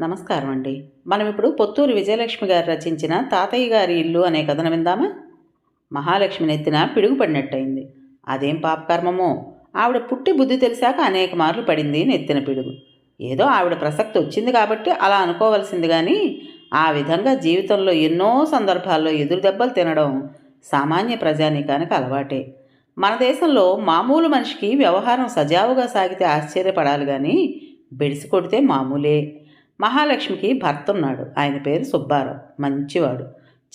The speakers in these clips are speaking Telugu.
నమస్కారం అండి మనం ఇప్పుడు పొత్తూరు విజయలక్ష్మి గారు రచించిన తాతయ్య గారి ఇల్లు అనే కథను విందామా? మహాలక్ష్మి నెత్తిన పిడుగు పడినట్టయింది అదేం పాపకర్మమో? ఆవిడ పుట్టి బుద్ధి తెలిసాక అనేక మార్లు పడింది నెత్తిన పిడుగు. ఏదో ఆవిడ ప్రసక్తి వచ్చింది కాబట్టి అలా అనుకోవలసింది కానీ ఆ విధంగా జీవితంలో ఎన్నో సందర్భాల్లో ఎదురు దెబ్బలు తినడం సామాన్య ప్రజానీకానికి అలవాటే. మన దేశంలో మామూలు మనిషికి వ్యవహారం సజావుగా సాగితే ఆశ్చర్యపడాలి కానీ బెడిసి కొడితే మామూలే. మహాలక్ష్మికి భర్త ఉన్నాడు ఆయన పేరు సుబ్బారావు. మంచివాడు.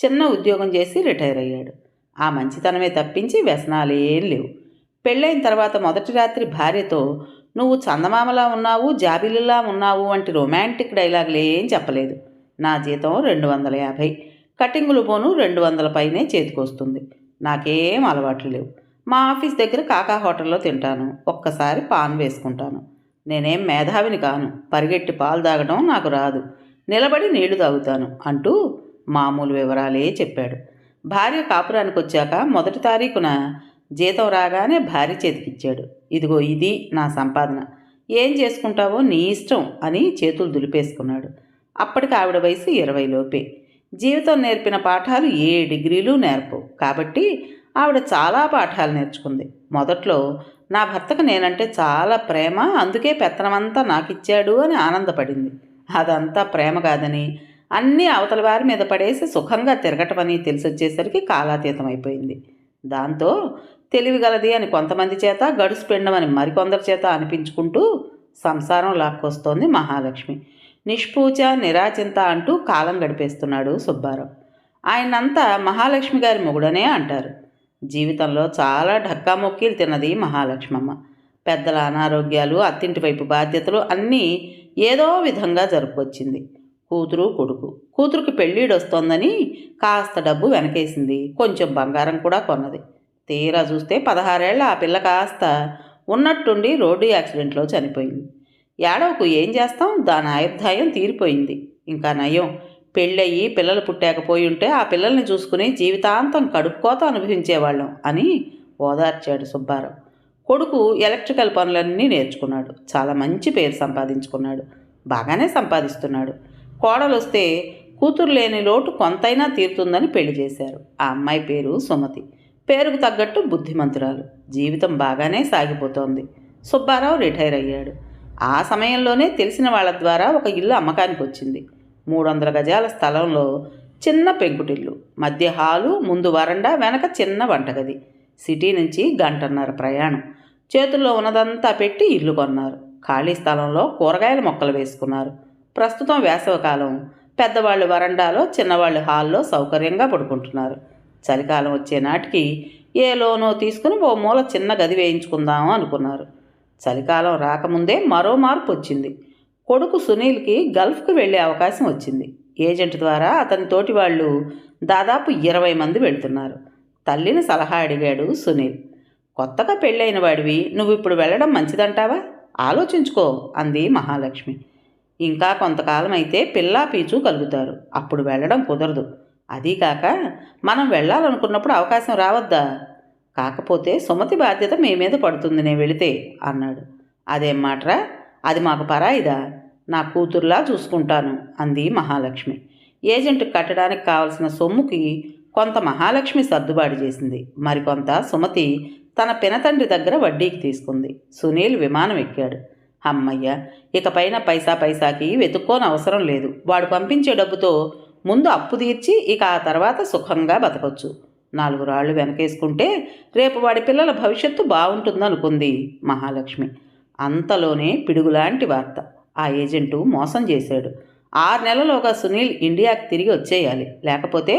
చిన్న ఉద్యోగం చేసి రిటైర్ అయ్యాడు. ఆ మంచితనమే తప్పించి వ్యసనాలేం లేవు. పెళ్ళైన తర్వాత మొదటి రాత్రి భార్యతో నువ్వు చందమామలా ఉన్నావు జాబిలిలా ఉన్నావు వంటి రొమాంటిక్ డైలాగులు ఏం చెప్పలేదు. నా జీతం రెండు వందల యాభై. కటింగులు పోను రెండు వందల పైనే చేతికొస్తుంది. నాకేం అలవాట్లు లేవు. మా ఆఫీస్ దగ్గర కాకా హోటల్లో తింటాను. ఒక్కసారి పాన్ వేసుకుంటాను. నేనేం మేధావిని కాను. పరిగెట్టి పాలు తాగడం నాకు రాదు. నిలబడి నీళ్ళు తాగుతాను అంటూ మామూలు వివరాలే చెప్పాడు. భార్య కాపురానికి వచ్చాక మొదటి తారీఖున జీతం రాగానే భార్య చేతికిచ్చాడు. ఇదిగో ఇది నా సంపాదన. ఏం చేసుకుంటావో నీ ఇష్టం అని చేతులు దులిపేసుకున్నాడు. అప్పటికి ఆవిడ వయసు ఇరవై లోపే. జీవితం నేర్పిన పాఠాలు ఏ డిగ్రీలు నేర్పవు. కాబట్టి ఆవిడ చాలా పాఠాలు నేర్చుకుంది. మొదట్లో నా భర్తకు నేనంటే చాలా ప్రేమ అందుకే పెత్తనమంతా నాకిచ్చాడు అని ఆనందపడింది. అదంతా ప్రేమ కాదని అన్నీ అవతల వారి మీద పడేసి సుఖంగా తిరగటమని తెలిసొచ్చేసరికి కాలాతీతం అయిపోయింది దాంతో తెలివిగలది అని కొంతమంది చేత గడుసు పిండమని మరికొందరి చేత అనిపించుకుంటూ సంసారం లాక్కొస్తోంది మహాలక్ష్మి. నిష్పూచ నిరాచింత అంటూ కాలం గడిపేస్తున్నాడు సుబ్బారావు. ఆయనంతా మహాలక్ష్మి గారి మొగుడనే అంటారు. జీవితంలో చాలా ఢక్కా మొక్కీలు తిన్నది మహాలక్ష్మమ్మ. పెద్దల అనారోగ్యాలు అత్తింటి వైపు బాధ్యతలు అన్నీ ఏదో విధంగా జరుపుకొచ్చింది. కూతురు కొడుకు. కూతురుకి పెళ్ళీడొస్తోందని కాస్త డబ్బు వెనకేసింది. కొంచెం బంగారం కూడా కొన్నది. తీరా చూస్తే పదహారేళ్ళ ఆ పిల్ల కాస్త ఉన్నట్టుండి రోడ్డు యాక్సిడెంట్లో చనిపోయింది. ఏడవకు ఏం చేస్తాం? దాని ఆయుర్దాయం తీరిపోయింది. ఇంకా నయం. పెళ్ళయి పిల్లలు పుట్టాకపోయి ఉంటే ఆ పిల్లల్ని చూసుకుని జీవితాంతం కడుపుకోత అనుభవించేవాళ్ళం అని ఓదార్చాడు సుబ్బారావు. కొడుకు ఎలక్ట్రికల్ పనులన్నీ నేర్చుకున్నాడు. చాలా మంచి పేరు సంపాదించుకున్నాడు. బాగానే సంపాదిస్తున్నాడు. కోడలు వస్తే కూతురు లేని లోటు కొంతైనా తీరుతుందని పెళ్ళి చేశారు. ఆ అమ్మాయి పేరు సుమతి. పేరుకు తగ్గట్టు బుద్ధిమంతురాలు. జీవితం బాగానే సాగిపోతోంది. సుబ్బారావు రిటైర్ అయ్యాడు. ఆ సమయంలోనే తెలిసిన వాళ్ళ ద్వారా ఒక ఇల్లు అమ్మకానికి వచ్చింది మూడు వందల గజాల స్థలంలో చిన్న పెంకుటిల్లు మధ్య హాలు ముందు వరండా వెనక చిన్న వంటగది సిటీ నుంచి గంటన్నర ప్రయాణం. చేతుల్లో ఉన్నదంతా పెట్టి ఇల్లు కొన్నారు. ఖాళీ స్థలంలో కూరగాయల మొక్కలు వేసుకున్నారు. ప్రస్తుతం వేసవకాలం. పెద్దవాళ్ళు వరండాలో చిన్నవాళ్ళు హాల్లో సౌకర్యంగా పడుకుంటున్నారు. చలికాలం వచ్చే నాటికి ఏ లోనో తీసుకుని ఓ మూల చిన్న గది వేయించుకుందాము అనుకున్నారు. చలికాలం రాకముందే మరో మార్పు వచ్చింది. కొడుకు సునీల్కి గల్ఫ్కి వెళ్ళే అవకాశం వచ్చింది. ఏజెంట్ ద్వారా అతని తోటి వాళ్ళు దాదాపు ఇరవై మంది వెళ్తున్నారు. తల్లిని సలహా అడిగాడు సునీల్. కొత్తగా పెళ్ళైన వాడివి నువ్వు ఇప్పుడు వెళ్ళడం మంచిదంటావా? ఆలోచించుకో అంది మహాలక్ష్మి. ఇంకా కొంతకాలం అయితే పిల్లా పీచు కలుగుతారు. అప్పుడు వెళ్ళడం కుదరదు. అదీకాక మనం వెళ్ళాలనుకున్నప్పుడు అవకాశం రావద్దా? కాకపోతే సుమతి బాధ్యత మీ మీద పడుతుంది నేను వెళితే అన్నాడు. అదేం మాట్రా? అది మాకు పరాయిదా? నా కూతుర్లా చూసుకుంటాను అంది మహాలక్ష్మి. ఏజెంట్ కట్టడానికి కావలసిన సొమ్ముకి కొంత మహాలక్ష్మి సర్దుబాటు చేసింది. మరికొంత సుమతి తన పినతండ్రి దగ్గర వడ్డీకి తీసుకుంది. సునీల్ విమానం ఎక్కాడు. అమ్మయ్య ఇకపైన పైసా పైసాకి వెతుక్కోని అవసరం లేదు. వాడు పంపించే డబ్బుతో ముందు అప్పు తీర్చి ఇక ఆ తర్వాత సుఖంగా బతకొచ్చు. నాలుగు రాళ్ళు వెనకేసుకుంటే రేపు వాడి పిల్లల భవిష్యత్తు బాగుంటుందనుకుంది మహాలక్ష్మి. అంతలోనే పిడుగులాంటి వార్త. ఆ ఏజెంటు మోసం చేశాడు. ఆరు నెలలోగా సునీల్ ఇండియాకి తిరిగి వచ్చేయాలి. లేకపోతే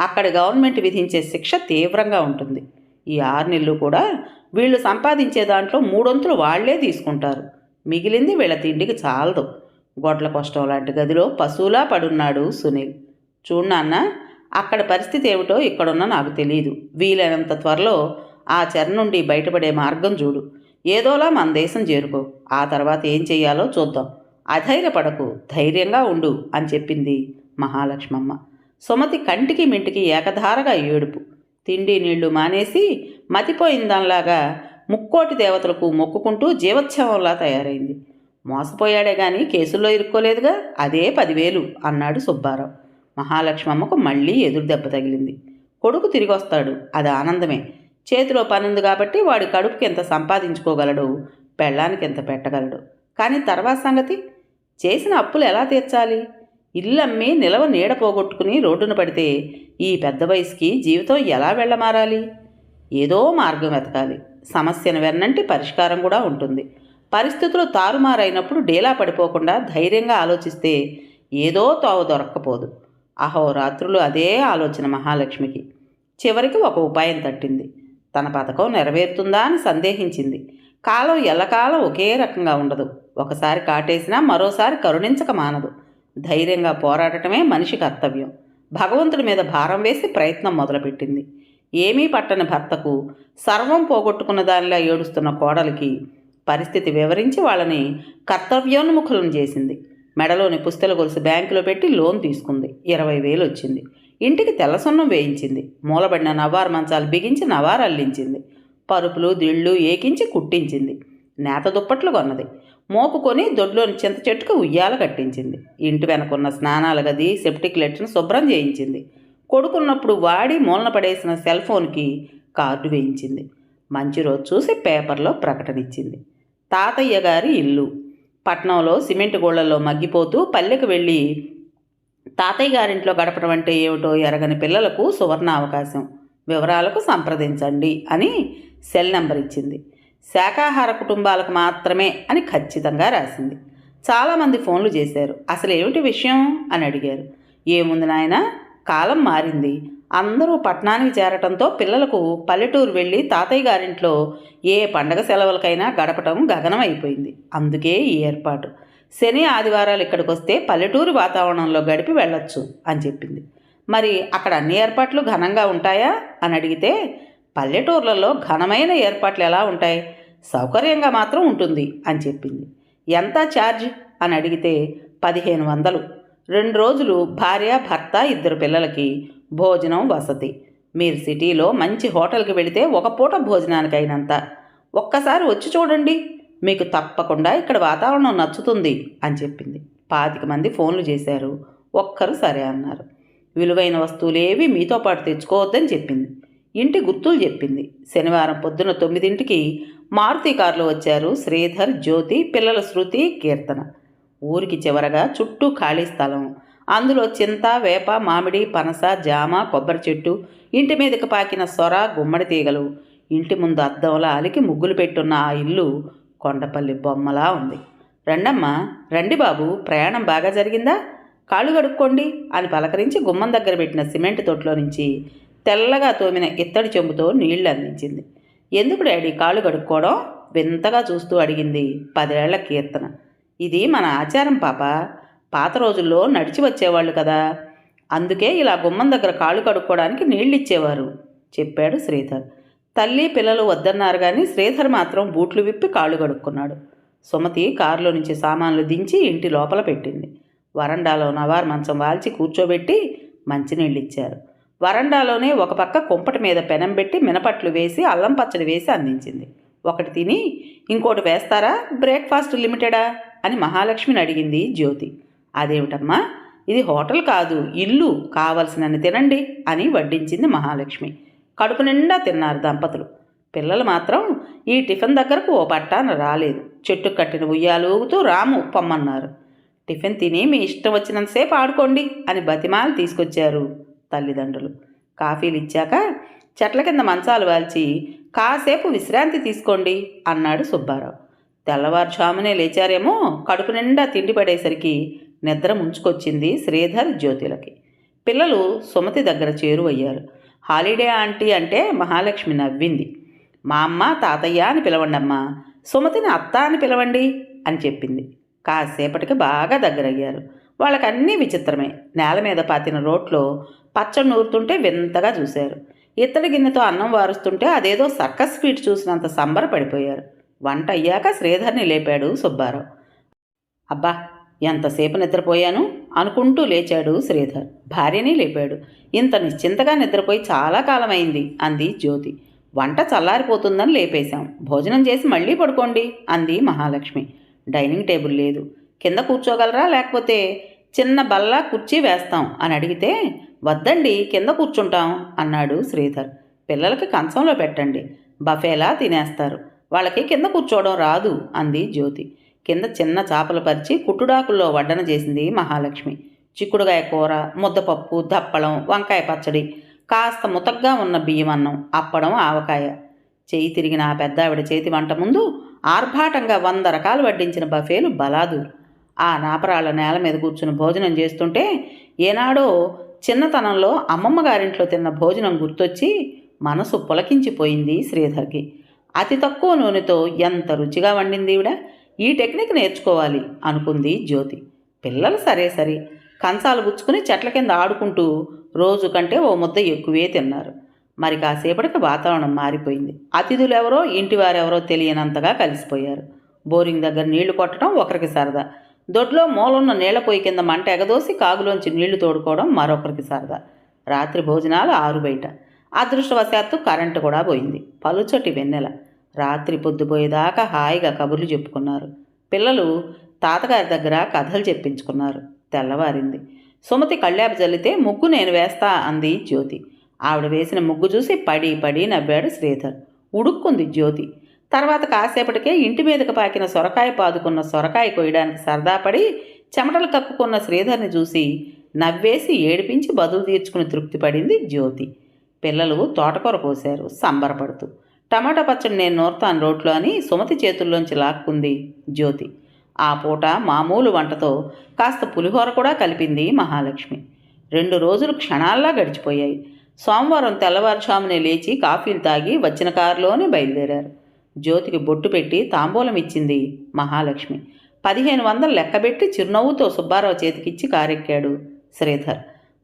అక్కడ గవర్నమెంట్ విధించే శిక్ష తీవ్రంగా ఉంటుంది. ఈ ఆరు నెలలు కూడా వీళ్ళు సంపాదించే దాంట్లో మూడొంతులు వాళ్ళే తీసుకుంటారు. మిగిలింది వీళ్ళ తిండికి చాలదు. గొడ్ల కష్టం లాంటి గదిలో పశువులా పడున్నాడు సునీల్. చూడు నాన్న అక్కడ పరిస్థితి ఏమిటో ఇక్కడున్నా నాకు తెలియదు వీలైనంత త్వరలో ఆ చెర నుండి బయటపడే మార్గం చూడు. ఏదోలా మన దేశం చేరుకో. ఆ తర్వాత ఏం చెయ్యాలో చూద్దాం. అధైర్యపడకు ధైర్యంగా ఉండు అని చెప్పింది మహాలక్ష్మమ్మ. సుమతి కంటికి మింటికి ఏకధారగా ఏడుపు. తిండి నీళ్ళు మానేసి మతిపోయిందానిలాగా ముక్కోటి దేవతలకు మొక్కుకుంటూ జీవోత్సవంలా తయారైంది. మోసపోయాడే గాని కేసుల్లో ఇరుక్కోలేదుగా అదే పదివేలు అన్నాడు సుబ్బారావు. మహాలక్ష్మమ్మకు మళ్ళీ ఎదురు దెబ్బ తగిలింది. కొడుకు తిరిగి వస్తాడు అది ఆనందమే. చేతిలో పనుంది కాబట్టి వాడి కడుపుకి ఎంత సంపాదించుకోగలడు పెళ్ళానికి ఎంత పెట్టగలడు. కానీ తర్వాత సంగతి? చేసిన అప్పులు ఎలా తీర్చాలి? ఇల్లు అమ్మి నిలవ నీడ పోగొట్టుకుని రోడ్డున పడితే ఈ పెద్ద వయసుకి జీవితం ఎలా వెళ్ళమారాలి? ఏదో మార్గం వెతకాలి. సమస్యను వెన్నంటి పరిష్కారం కూడా ఉంటుంది. పరిస్థితులు తారుమారైనప్పుడు డేలా పడిపోకుండా ధైర్యంగా ఆలోచిస్తే ఏదో తోవ దొరక్కపోదు. అహోరాత్రులు అదే ఆలోచన మహాలక్ష్మికి. చివరికి ఒక ఉపాయం తట్టింది. తన పథకం నెరవేరుతుందా అని సందేహించింది. కాలం ఎల్లకాలం ఒకే రకంగా ఉండదు. ఒకసారి కాటేసినా మరోసారి కరుణించక మానదు. ధైర్యంగా పోరాడటమే మనిషి కర్తవ్యం. భగవంతుడి మీద భారం వేసి ప్రయత్నం మొదలుపెట్టింది. ఏమీ పట్టని భర్తకు సర్వం పోగొట్టుకున్న దానిలా ఏడుస్తున్న కోడలికి పరిస్థితి వివరించి వాళ్ళని కర్తవ్యోన్ముఖులను చేసింది. మెడలోని పుస్తల గొలుసు బ్యాంకులో పెట్టి లోన్ తీసుకుంది. ఇరవై వేలు వచ్చింది. ఇంటికి తెల్లసొన్నం వేయించింది. మూలబడిన నవారు మంచాలు బిగించి నవారు అల్లించింది. పరుపులు దిళ్ళు ఏకించి కుట్టించింది. నేత దుప్పట్లు కొన్నది. మోపుకొని దొడ్లోని చింత చెట్టుకు ఉయ్యాల కట్టించింది. ఇంటి వెనకున్న స్నానాల గది సెప్టిక్ లెట్ను శుభ్రం చేయించింది. కొడుకున్నప్పుడు వాడి మూలన పడేసిన సెల్ ఫోన్కి కార్డు వేయించింది. మంచి రోజు చూసి పేపర్లో ప్రకటన ఇచ్చింది తాతయ్య గారి ఇల్లు. పట్నంలో సిమెంట్ గోళ్ళలో మగ్గిపోతూ పల్లెకు వెళ్ళి తాతయ్య గారింట్లో గడపడం అంటే ఏమిటో ఎరగని పిల్లలకు సువర్ణ అవకాశం వివరాలకు సంప్రదించండి అని సెల్ నెంబర్ ఇచ్చింది. శాకాహార కుటుంబాలకు మాత్రమే అని ఖచ్చితంగా రాసింది. చాలామంది ఫోన్లు చేశారు. అసలు ఏమిటి విషయం? అని అడిగారు. ఏముంది నాయన? కాలం మారింది. అందరూ పట్టణానికి చేరటంతో పిల్లలకు పల్లెటూరు వెళ్ళి తాతయ్య గారింట్లో ఏ పండగ సెలవులకైనా గడపటం గగనం అయిపోయింది అందుకే ఈ ఏర్పాటు. శని ఆదివారాలు ఇక్కడికి వస్తే పల్లెటూరు వాతావరణంలో గడిపి వెళ్ళొచ్చు అని చెప్పింది. మరి అక్కడ అన్ని ఏర్పాట్లు ఘనంగా ఉంటాయా? అని అడిగితే పల్లెటూర్లలో ఘనమైన ఏర్పాట్లు ఎలా ఉంటాయి? సౌకర్యంగా మాత్రం ఉంటుంది అని చెప్పింది. ఎంత ఛార్జ్ అని అడిగితే పదిహేను వందలు. రెండు రోజులు భార్య భర్త ఇద్దరు పిల్లలకి భోజనం వసతి. మీరు సిటీలో మంచి హోటల్కి వెళితే ఒక పూట భోజనానికి అయినంత ఒక్కసారి వచ్చి చూడండి. మీకు తప్పకుండా ఇక్కడ వాతావరణం నచ్చుతుంది అని చెప్పింది. పాతిక మంది ఫోన్లు చేశారు. ఒక్కరు సరే అన్నారు. విలువైన వస్తువులేవి మీతో పాటు తెచ్చుకోవద్దని చెప్పింది. ఇంటి గుర్తులు చెప్పింది. శనివారం పొద్దున తొమ్మిదింటికి మారుతి కారులో వచ్చారు శ్రీధర్ జ్యోతి పిల్లల శృతి కీర్తన. ఊరికి చివరగా చుట్టూ ఖాళీ స్థలం. అందులో చింత వేప మామిడి పనస జామ కొబ్బరి చెట్టు ఇంటి మీదకి పాకిన సొర గుమ్మడి తీగలు. ఇంటి ముందు అద్దంలా అలికి ముగ్గులు పెట్టున్న ఆ ఇల్లు కొండపల్లి బొమ్మలా ఉంది. రండమ్మా రండి బాబు ప్రయాణం బాగా జరిగిందా? కాళ్ళు కడుక్కోండి అని పలకరించి గుమ్మం దగ్గర పెట్టిన సిమెంట్ తొట్లో నుంచి తెల్లగా తోమిన ఇత్తడి చెంబుతో నీళ్ళు అందించింది. ఎందుకు డాడీ కాళ్ళు కడుక్కోవడం? వింతగా చూస్తూ అడిగింది పదేళ్ళ కీర్తన. ఇది మన ఆచారం పాప. పాత రోజుల్లో నడిచి వచ్చేవాళ్ళు కదా. అందుకే ఇలా గుమ్మం దగ్గర కాళ్ళు కడుక్కోవడానికి నీళ్ళు ఇచ్చేవారు చెప్పాడు శ్రీధర్. తల్లి పిల్లలు వద్దన్నారు కానీ శ్రీధర్ మాత్రం బూట్లు విప్పి కాళ్ళు కడుక్కున్నాడు. సుమతి కారులో నుంచి సామాన్లు దించి ఇంటి లోపల పెట్టింది. వరండాలో నవార్ మంచం వాల్చి కూర్చోబెట్టి మంచినీళ్ళు ఇచ్చారు వరండాలోనే ఒక పక్క కుంపటి మీద పెనం పెట్టి మినపట్లు వేసి అల్లం పచ్చడి వేసి అందించింది. ఒకటి తిని ఇంకోటి వేస్తారా? బ్రేక్ఫాస్ట్ లిమిటెడా? అని మహాలక్ష్మిని అడిగింది జ్యోతి. అదేమిటమ్మా? ఇది హోటల్ కాదు ఇల్లు కావలసినన్ని తినండి అని వడ్డించింది మహాలక్ష్మి. కడుపు నిండా తిన్నారు దంపతులు. పిల్లలు మాత్రం ఈ టిఫిన్ దగ్గరకు ఓ పట్టాన రాలేదు. చెట్టు కట్టిన ఉయ్యాలు ఊగుతూ రాము పొమ్మన్నారు. టిఫిన్ తిని మీ ఇష్టం వచ్చినంతసేపు ఆడుకోండి అని బతిమాలు తీసుకొచ్చారు. తల్లిదండ్రులు. కాఫీలు ఇచ్చాక చెట్ల కింద మంచాలు వాల్చి కాసేపు విశ్రాంతి తీసుకోండి అన్నాడు సుబ్బారావు. తెల్లవారుజామునే లేచారేమో కడుపు నిండా తిండి పడేసరికి నిద్ర ముంచుకొచ్చింది శ్రీధర్ జ్యోతిలకి. పిల్లలు సుమతి దగ్గర చేరువయ్యారు. హాలిడే ఆంటీ అంటే మహాలక్ష్మి నవ్వింది. మా అమ్మ తాతయ్య అని పిలవండమ్మా. సుమతిని అత్త అని పిలవండి అని చెప్పింది. కాసేపటికి బాగా దగ్గరయ్యారు. వాళ్ళకన్నీ విచిత్రమే. నేల మీద పాతిన రోట్లో పచ్చడి నూరుతుంటే వింతగా చూశారు. ఇత్తడి గిన్నెతో అన్నం వారుస్తుంటే అదేదో సర్కస్ ఫీట్ చూసినంత సంబరపడిపోయారు వంట అయ్యాక శ్రీధర్ని లేపాడు సుబ్బారావు. అబ్బా ఎంతసేపు నిద్రపోయాను? అనుకుంటూ లేచాడు శ్రీధర్. భార్యని లేపాడు. ఇంత నిశ్చింతగా నిద్రపోయి చాలా కాలమైంది అంది జ్యోతి. వంట చల్లారిపోతుందని లేపేశాం. భోజనం చేసి మళ్ళీ పడుకోండి అంది మహాలక్ష్మి. డైనింగ్ టేబుల్ లేదు. కింద కూర్చోగలరా? లేకపోతే చిన్న బల్ల కుర్చీ వేస్తాం? అని అడిగితే వద్దండి కింద కూర్చుంటాం అన్నాడు శ్రీధర్. పిల్లలకి కంచంలో పెట్టండి బఫేలా తినేస్తారు. వాళ్ళకి కింద కూర్చోవడం రాదు అంది జ్యోతి. కింద చిన్న చేపలు పరిచి కుట్టుడాకుల్లో వడ్డన చేసింది మహాలక్ష్మి. చిక్కుడుగాయ కూర ముద్దపప్పు దప్పడం వంకాయ పచ్చడి కాస్త ముతగ్గా ఉన్న బియ్యం అన్నం అప్పడం ఆవకాయ. చేయి తిరిగిన ఆ పెద్దావిడ చేతి వంట ముందు ఆర్భాటంగా వంద రకాలు వడ్డించిన బఫేలు బలాదూరు. ఆ నాపరాళ్ళ నేల మీద కూర్చుని భోజనం చేస్తుంటే ఏనాడో చిన్నతనంలో అమ్మమ్మ గారింట్లో తిన్న భోజనం గుర్తొచ్చి మనసు పులకించిపోయింది శ్రీధర్కి. అతి తక్కువ నూనెతో ఎంత రుచిగా వండింది ఈవిడ? ఈ టెక్నిక్ నేర్చుకోవాలి అనుకుంది జ్యోతి. పిల్లలు సరే సరే. కంచాలు గుచ్చుకుని చెట్ల కింద ఆడుకుంటూ రోజు కంటే ఓ ముద్ద ఎక్కువే తిన్నారు. మరి కాసేపటికి వాతావరణం మారిపోయింది. అతిథులు ఎవరో ఇంటి వారెవరో తెలియనంతగా కలిసిపోయారు. బోరింగ్ దగ్గర నీళ్ళు కొట్టడం ఒకరికి సరదా. దొడ్లో మూలన్న నీళ్ళ పొయ్యి కింద మంట ఎగదోసి కాగులోంచి నీళ్ళు తోడుకోవడం మరొకరికి సరదా. రాత్రి భోజనాలు ఆరు బయట. అదృష్టవశాత్తు కరెంటు కూడా పోయింది. పలుచటి వెన్నెల. రాత్రి పొద్దుపోయేదాకా హాయిగా కబుర్లు చెప్పుకున్నారు. పిల్లలు తాతగారి దగ్గర కథలు చెప్పించుకున్నారు. తెల్లవారింది. సుమతి కళ్యాపు జల్లితే ముగ్గు నేను వేస్తా అంది జ్యోతి. ఆవిడ వేసిన ముగ్గు చూసి పడి పడి నవ్వాడు శ్రీధర్. ఉడుక్కుంది జ్యోతి. తర్వాత కాసేపటికే ఇంటి మీదకు పాకిన సొరకాయ పాదుకున్న సొరకాయ కొయ్యడానికి సరదాపడి చెమటలు కక్కుకున్న శ్రీధర్ని చూసి నవ్వేసి ఏడిపించి బదులు తీర్చుకుని తృప్తి పడింది జ్యోతి. పిల్లలు తోటకూర కోశారు సంబరపడుతూ. టమాటా పచ్చడి నేను నోరుతాను రోట్లో అని సుమతి చేతుల్లోంచి లాక్కుంది జ్యోతి. ఆ పూట మామూలు వంటతో కాస్త పులిహోర కూడా కలిపింది మహాలక్ష్మి. రెండు రోజులు క్షణాల్లా గడిచిపోయాయి. సోమవారం తెల్లవారుజామునే లేచి కాఫీలు తాగి వచ్చిన కారులోనే బయలుదేరారు. జ్యోతికి బొట్టు పెట్టి తాంబూలం ఇచ్చింది మహాలక్ష్మి. పదిహేను వందలు లెక్కబెట్టి చిరునవ్వుతో సుబ్బారావు చేతికిచ్చి కారెక్కాడు శ్రీధర్.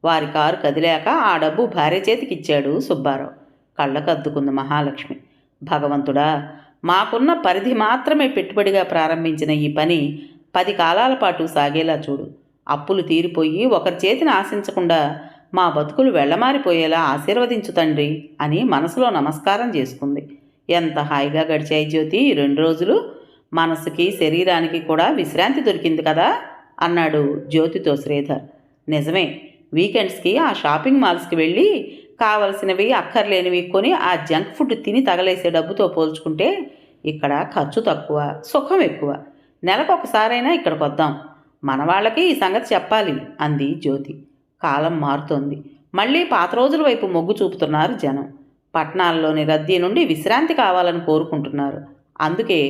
వారి కారు కదిలాక ఆ డబ్బు భార్య చేతికిచ్చాడు సుబ్బారావు. కళ్ళకద్దుకుంది మహాలక్ష్మి. భగవంతుడా మాకున్న పరిధి మాత్రమే పెట్టుబడిగా ప్రారంభించిన ఈ పని పది కాలాల పాటు సాగేలా చూడు. అప్పులు తీరిపోయి ఒకరి చేతిని ఆశించకుండా మా బతుకులు వెళ్ళమారిపోయేలా ఆశీర్వదించు తండ్రి అని మనసులో నమస్కారం చేసుకుంది. ఎంత హాయిగా గడిచాయి జ్యోతి? రెండు రోజులు మనసుకి శరీరానికి కూడా విశ్రాంతి దొరికింది కదా? అన్నాడు జ్యోతితో శ్రీధర్. నిజమే వీకెండ్స్కి ఆ షాపింగ్ మాల్స్కి వెళ్ళి కావలసినవి అక్కర్లేనివి కొని ఆ జంక్ ఫుడ్ తిని తగలేసే డబ్బుతో పోల్చుకుంటే ఇక్కడ ఖర్చు తక్కువ సుఖం ఎక్కువ. నెలకు ఒకసారైనా ఇక్కడికి వద్దాం. మన వాళ్ళకి ఈ సంగతి చెప్పాలి అంది జ్యోతి. కాలం మారుతోంది. మళ్ళీ పాత రోజుల వైపు మొగ్గు చూపుతున్నారు జనం. పట్టణాల్లోని రద్దీ నుండి విశ్రాంతి కావాలని కోరుకుంటున్నారు. అందుకే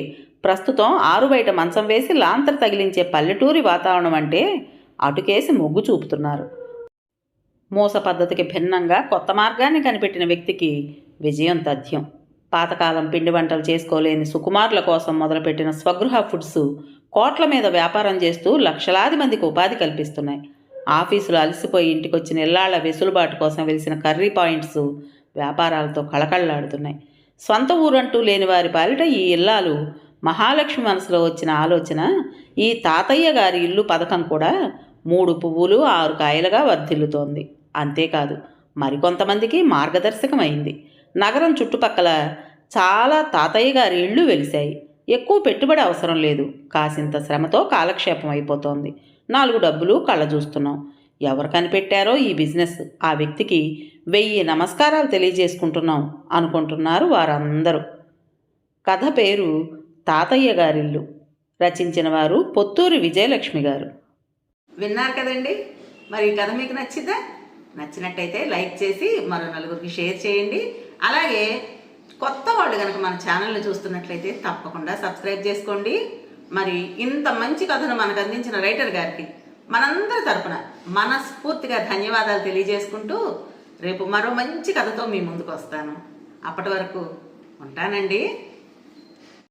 ప్రస్తుతం ఆరు బయట మంచం వేసి లాంతర తగిలించే పల్లెటూరి వాతావరణం అంటే అటుకేసి మొగ్గు చూపుతున్నారు. మూస పద్ధతికి భిన్నంగా కొత్త మార్గాన్ని కనిపెట్టిన వ్యక్తికి విజయం తథ్యం. పాతకాలం పిండి వంటలు చేసుకోలేని సుకుమారుల కోసం మొదలుపెట్టిన స్వగృహ ఫుడ్స్ కోట్ల మీద వ్యాపారం చేస్తూ లక్షలాది మందికి ఉపాధి కల్పిస్తున్నాయి. ఆఫీసులు అలసిపోయి ఇంటికొచ్చిన ఇళ్ళాళ్ళ వెసులుబాటు కోసం వెలిసిన కర్రీ పాయింట్స్ వ్యాపారాలతో కళకళలాడుతున్నాయి. సొంత ఊరంటూ లేని వారి పాలిట ఈ ఇల్లాలు మహాలక్ష్మి మనసులో వచ్చిన ఆలోచన ఈ తాతయ్య గారి ఇల్లు పథకం కూడా మూడు పువ్వులు ఆరు కాయలుగా వర్ధిల్లుతోంది. అంతేకాదు మరికొంతమందికి మార్గదర్శకమైంది. నగరం చుట్టుపక్కల చాలా తాతయ్య గారి ఇళ్ళు వెలిశాయి. ఎక్కువ పెట్టుబడి అవసరం లేదు. కాసింత శ్రమతో కాలక్షేపం అయిపోతోంది. నాలుగు డబ్బులు కళ్ళ చూస్తున్నాం ఎవరు కనిపెట్టారో ఈ బిజినెస్. ఆ వ్యక్తికి వెయ్యి నమస్కారాలు తెలియజేసుకుంటున్నాం అనుకుంటున్నారు వారందరూ. కథ పేరు తాతయ్య గారిల్లు. రచించిన వారు పొత్తూరి విజయలక్ష్మి గారు. విన్నారు కదండి? మరి ఈ కథ మీకు నచ్చిందా నచ్చినట్టయితే లైక్ చేసి మరో నలుగురికి షేర్ చేయండి. అలాగే కొత్త వాళ్ళు కనుక మన ఛానల్ని చూస్తున్నట్లయితే తప్పకుండా సబ్స్క్రైబ్ చేసుకోండి. మరి ఇంత మంచి కథను మనకు అందించిన రైటర్ గారికి మనందరి తరపున మనస్ఫూర్తిగా ధన్యవాదాలు తెలియజేసుకుంటూ రేపు మరో మంచి కథతో మీ ముందుకు వస్తాను. అప్పటి వరకు ఉంటానండి.